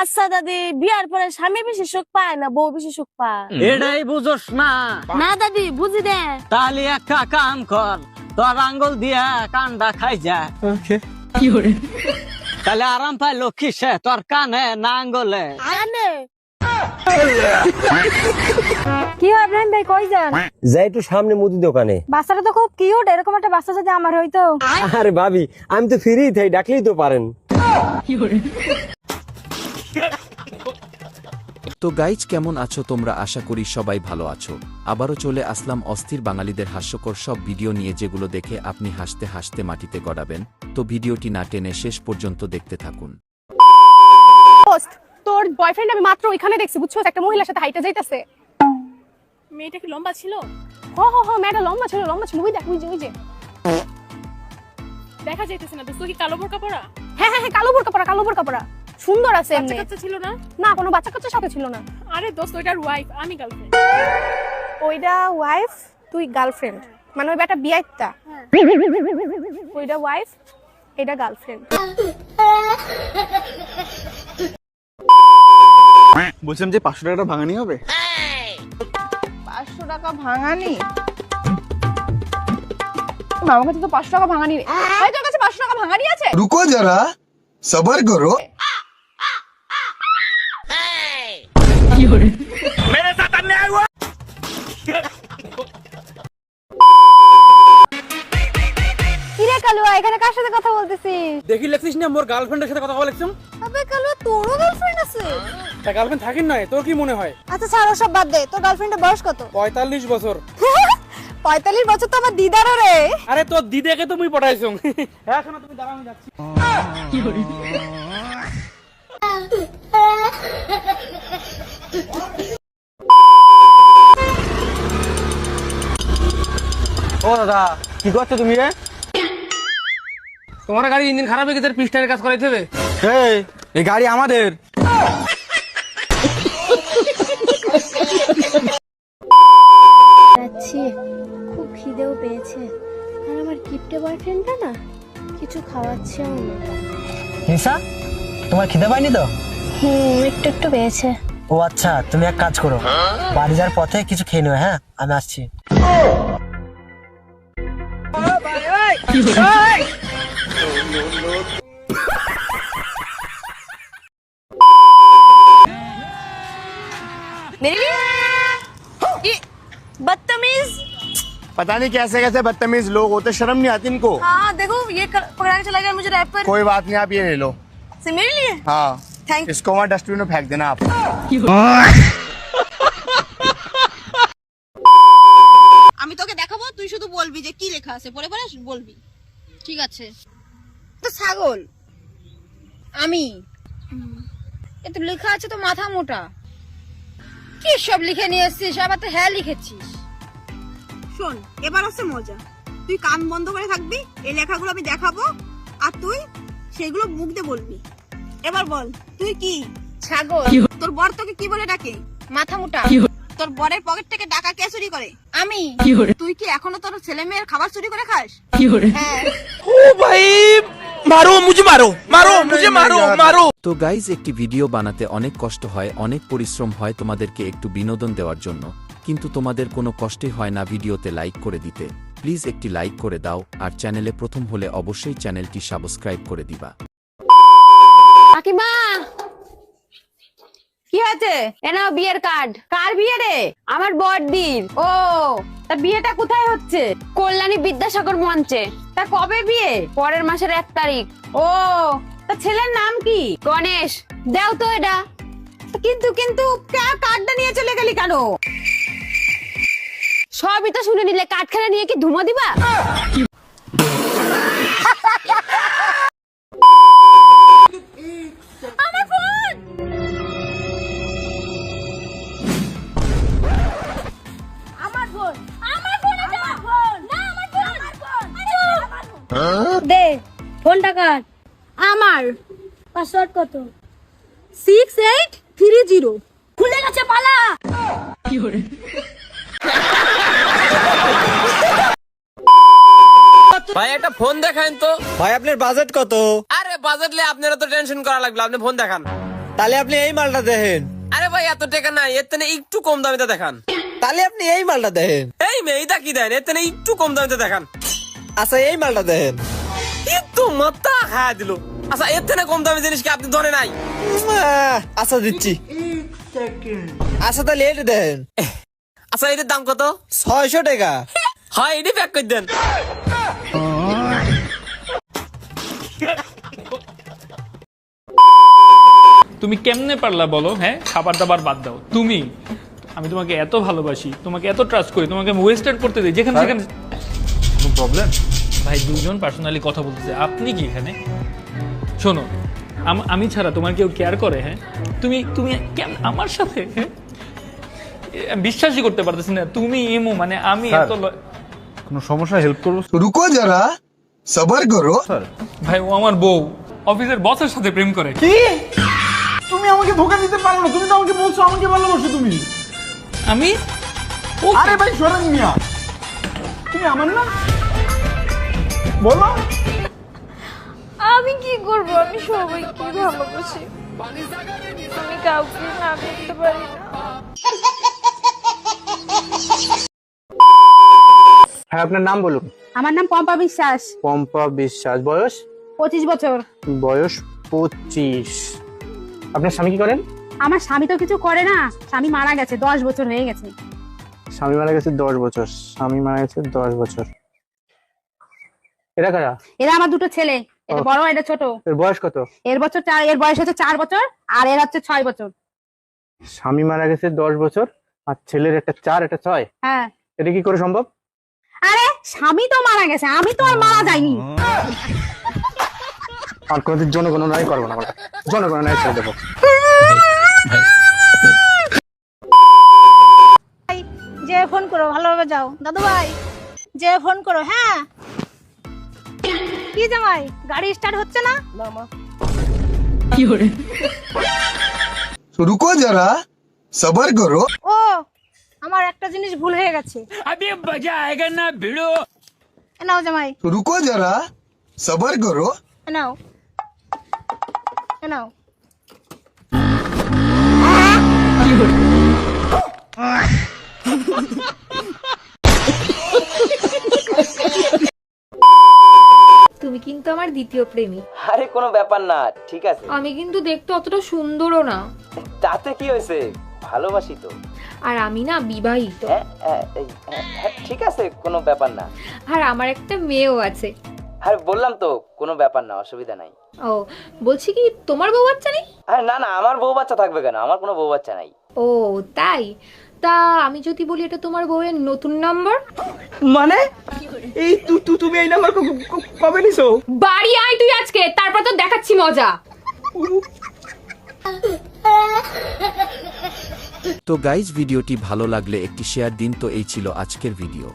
আচ্ছা দাদি বিয়ার পরে স্বামী বেশি সুখ পায় না বউ বেশি সুখ পায়? এটাই বুঝোস না। না দাদি বুঝি দে। তাহলে একটা কাম কর তোর আঙ্গুল দিয়া কানটা খাই যা। তাহলে আরাম পাই লক্ষ্মী সে তোর কানে না আঙ্গুলে। জানে কি হয় ইব্রাহিম ভাই কই যান? যাই একটু সামনে মুদি দোকানে। বাচ্চাটা তো খুব কিউট এরকম একটা বাচ্চা যদি আমার হইতো। আরে ভাবি আমি তো ফ্রি থাই ডাকলেই তো পারেন। তো গাইজ কেমন আছো? তোমরা আশা করি সবাই ভালো আছো। আবারও চলে আসলাম অস্থির বাঙালিদের হাস্যকর সব ভিডিও নিয়ে যেগুলো দেখে আপনি হাসতে হাসতে মাটিতে গড়াবেন। তো ভিডিওটি না টেনে শেষ পর্যন্ত দেখতে থাকুন। তোর বয়ফ্রেন্ড আমি মাত্র ওইখানে দেখছি বুঝছ? একটা মহিলার সাথে হাইটে যাইতেছে। মেয়েটা কি লম্বা ছিল? হ হ হ মেয়েটা লম্বা ছিল লম্বা ছিল। ওই দেখ ওই যে ওই যে। দেখা যাইতেছে না দোস্ত কি কালো বোরকা পরা? হ্যাঁ হ্যাঁ হ্যাঁ কালো বোরকা পরা কালো বোরকা পরা। সুন্দর আছে এমনি। বাচ্চা ছিল না? না কোনো বাচ্চা কাচ্চা সাথে ছিল না। আরে দোস্ত ওইটার ওয়াইফ আমি গার্লফ্রেন্ড ওইটা ওয়াইফ তুই গার্লফ্রেন্ড হ্যাঁ। মানে ওই বেটা বিয়াইতা হ্যাঁ। ওইটা ওয়াইফ এটা গার্লফ্রেন্ড বলছিলাম যে পাঁচশো টাকাটা ভাঙানি হবে? পাঁচশো টাকা ভাঙানি? মামার কাছে তো পাঁচশো টাকা ভাঙানি হয়তো কাছে পাঁচশো টাকা ভাঙানি আছে? রুকো যারা সবার করো। কিরে কালুয়া এখানে কার সাথে কথা বলতেছিস? দেখি লেখছিস না মোর গার্লফ্রেন্ডের সাথে কথা বলেছিস আবে কালুয়া তোরও গার্লফ্রেন্ড আছে? তা গার্লফ্রেন্ড থাকিন নয় তোর কি মনে হয়? আচ্ছা ছাড় সব বাদ দে। তোর গার্লফ্রেন্ডের বয়স কত? পঁয়তাল্লিশ বছর। পঁয়তাল্লিশ বছর তো আমার দিদারও রে। আরে তোর দিদিকে পটাইছো। হ্যাঁ শোনো তুমি দাঁড়াও আমি যাচ্ছি। ও দাদা কি করছ তুমি রে তোমার গাড়ি ইঞ্জিন খারাপ হয়ে গেছে পিস্টারের কাজ করাইতে হবে। এই এই গাড়ি আমাদের। যাচ্ছি খুব খিদেও পেয়েছে। আর আমার কিপটে বয়ফ্রেন্ডটা না কিছু খাওয়াচ্ছেও না। নিশা তোমার খিদে পাইনি তো? হুম একটু একটু পেয়েছে। ও আচ্ছা তুমি এক কাজ করো বাড়ি যাওয়ার পথে কিছু খেয়ে নেবে হ্যাঁ আমি আসছি मेरे लिए बदतमीज पता नहीं कैसे कैसे बदतमीज लोग होते शर्म नहीं आती इनको हाँ देखो ये कर- पकड़ा के चला गया मुझे रैपर कोई बात नहीं आप ये ले लो से मेरे लिए हाँ थैंक इसको वहाँ डस्टबिन में फेंक देना आप আমি তোকে দেখাবো তুই শুধু বলবি যে কি লেখা আছে পরে পরে বলবি ঠিক আছে তো ছাগল আমি এত লেখা আছে তো মাথা মোটা কি সব লিখে নিয়ে এসছিস আবার তো হ্যাঁ লিখেছিস শোন এবার হচ্ছে মজা তুই কান বন্ধ করে থাকবি এই লেখাগুলো আমি দেখাবো আর তুই সেগুলো মুখ দিয়ে বলবি এবার বল তুই কি? ছাগল। তোর বর তোকে কি বলে ডাকে? মাথা মোটা। তোর বরের পকেট থেকে টাকা কে চুরি করে? আমি। তুই কি এখনও তোর ছেলে মেয়ের খাবার চুরি করে খাস? হ্যাঁ। তো গাইজ একটি ভিডিও বানাতে অনেক কষ্ট হয় অনেক পরিশ্রম হয় তোমাদেরকে একটু বিনোদন দেওয়ার জন্য। কিন্তু তোমাদের কোনো কষ্টই হয় না ভিডিওতে লাইক করে দিতে। প্লিজ একটি লাইক করে দাও আর চ্যানেলে প্রথম হলে অবশ্যই চ্যানেলটি সাবস্ক্রাইব করে দিবা। কাকিমা! কি হয়েছে? এনাও বিয়ের কার্ড কার বিয়ে রে? আমার বড়দির। ও, তা বিয়েটা কোথায় হচ্ছে? কল্যাণী বিদ্যাসাগর মঞ্চে। তা কবে বিয়ে? পরের মাসের এক তারিখ। ও, তা ছেলের নাম কি? গণেশ। দেও তো এটা। কিন্তু কিন্তু কার্ডটা নিয়ে চলে গেলি কেন? সবই তো শুনে নিলে। কাঠখানা নিয়ে কি ধুমো দিবা? আমার? পাসওয়ার্ড কত? সিক্স এইট থ্রি জিরো খুলে গেছে পালা ভাই একটা ফোন দেখান তো। ভাই আপনার বাজেট কত? আরে বাজেট লে আপনারা তো টেনশন করা লাগবে আপনি ফোন দেখান। তাহলে আপনি এই মালটা দেখেন। আরে ভাই এত টাকা নাই এর থেকে একটু কম দামিতে দেখান। তাহলে আপনি এই মালটা দেখেন। এই মেয়েটা কি দেন? এর থেকে একটু কম দামিতে দেখান। আচ্ছা এই মালটা দেখেন। একটু মাথা খায় দিল। আচ্ছা এর থেকে কম দামি জিনিস কি আপনি ধরে নাই? আচ্ছা দিচ্ছি। আচ্ছা তাহলে এটা দেখেন আচ্ছা এটার দাম কত? ছয়শো টাকা। হয় এটি প্যাক করে দেন। তুমি কেমনে পারলা বলো হ্যাঁ? খাবার দাবার বাদ দাও। তুমি আমি তোমাকে এত ভালোবাসি তোমাকে এত ট্রাস্ট করি তোমাকে আমি ওয়েস্টার্ন করতে দিই যেখানে সেখানে প্রবলেম ভাই দুজন পার্সোনালি কথা বলতেছে। আপনি কি এখানে? শোনো আমি ছাড়া তোমার কেউ কেয়ার করে হ্যাঁ? তুমি তুমি কেন আমার সাথে হ্যাঁ? বিশ্বাসই করতে পারতেছি না তুমি ইমু মানে আমি এত কোনো সমস্যা হেল্প করব? রুকো যারা সবার করো। ভাই ও আমার বউ অফিসের বসের সাথে প্রেম করে। কি? তুমি আমাকে ধোকা দিতে পারো না তুমি তো আমাকে বলছো আমাকে ভালোবাসো তুমি। আমি? আরে ভাই সরেন মিয়া। তুমি আমার না? বলো। আমি কি করব? আমি সবাইকে ভালোবাসি। আমি কাউকে না করতে পারি না। হ্যাঁ আপনার নাম বলুন। আমার নাম পম্পা বিশ্বাস। পম্পা বিশ্বাস। বয়স? পঁচিশ বছর। বয়স পঁচিশ। আপনার স্বামী কি করেন? আমার স্বামী তো কিছু করে না। স্বামী মারা গেছে দশ বছর হয়ে গেছে। স্বামী মারা গেছে দশ বছর। স্বামী মারা গেছে দশ বছর। এরা কারা? এরা আমার দুটো ছেলে। এটা বড় এটা ছোট? এর বয়স কত? এর বছর চার এর বয়স হচ্ছে চার বছর আর এর হচ্ছে ছয় বছর। স্বামী মারা গেছে দশ বছর আর ছেলের একটা চার একটা ছয়। হ্যাঁ। এটা কি করে সম্ভব? আরে স্বামী তো মারা গেছে আমি তো আর মারা যাইনি। আর কোনোদিন জনগণনাই করব না আমরা জনগণনায় ছেড়ে দেবো। যে ফোন করো ভালোভাবে যাও। দাদু ভাই যে ফোন করো হ্যাঁ? কি জামাই গাড়ি স্টার্ট হচ্ছে না। না মা। কি হরে রুকো যারা সবার করো। ও আমার একটা জিনিস ভুল হয়ে গেছে। আমি মজা আয়েগা না ভিড়ো। নাও জামাই। রুকো যারা সবার করো। নাও। নাও। কি হরে তুমি কিন্তু আমার দ্বিতীয় প্রেমী। আরে কোনো ব্যাপার না ঠিক আছে। আমি কিন্তু দেখতে অতটা সুন্দরও না। তাতে কি হয়েছে? ভালোবাসি তো। আর আমি না বিবাহিত। হ্যাঁ, হ্যাঁ, এই, হ্যাঁ, হ্যাঁ, ঠিক আছে কোনো ব্যাপার না। আর আমার একটা মেয়েও আছে। আর বললাম তো কোনো ব্যাপার না অসুবিধা নাই। ও বলছি কি তোমার বউ বাচ্চা নেই? আরে না না আমার বউ বাচ্চা থাকবে কেন? আমার কোনো বউ বাচ্চা নাই। ও তাই? তা আমি যদি বলি এটা তোমার বউয়ের নতুন নাম্বার? মানে? এই তুমি এই নাম্বার কবে নিছো? বাড়ি আয় তুই আজকে তারপর তো দেখাচ্ছি মজা। তো গাইজ ভিডিওটি ভালো লাগলে একটি শেয়ার দিন তো এই ছিল আজকের ভিডিও